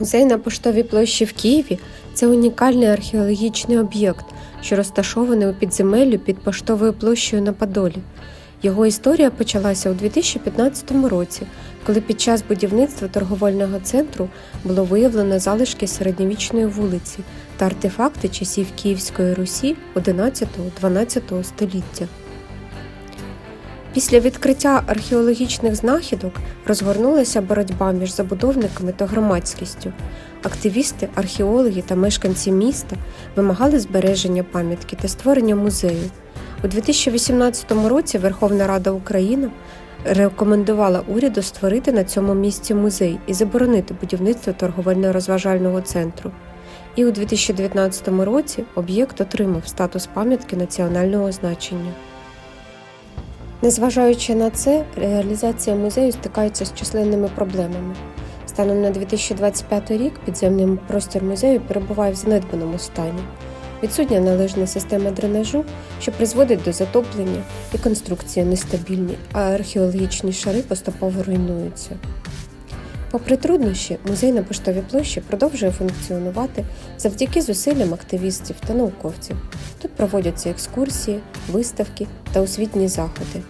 Музей на поштовій площі в Києві це унікальний археологічний об'єкт, що розташований у підземеллю під поштовою площею на Подолі. Його історія почалася у 2015 році, коли під час будівництва торговельного центру було виявлено залишки середньовічної вулиці та артефакти часів Київської Русі 11-12 століття. Після відкриття археологічних знахідок розгорнулася боротьба між забудовниками та громадськістю. Активісти, археологи та мешканці міста вимагали збереження пам'ятки та створення музею. У 2018 році Верховна Рада України рекомендувала уряду створити на цьому місці музей і заборонити будівництво торговельно-розважального центру. І у 2019 році об'єкт отримав статус пам'ятки національного значення. Незважаючи на це, реалізація музею стикається з численними проблемами. Станом на 2025 рік підземний простір музею перебуває в занедбаному стані. Відсутня належна система дренажу, що призводить до затоплення, і конструкції нестабільні, а археологічні шари поступово руйнуються. Попри труднощі, музей на поштовій площі продовжує функціонувати завдяки зусиллям активістів та науковців. Тут проводяться екскурсії, виставки та освітні заходи.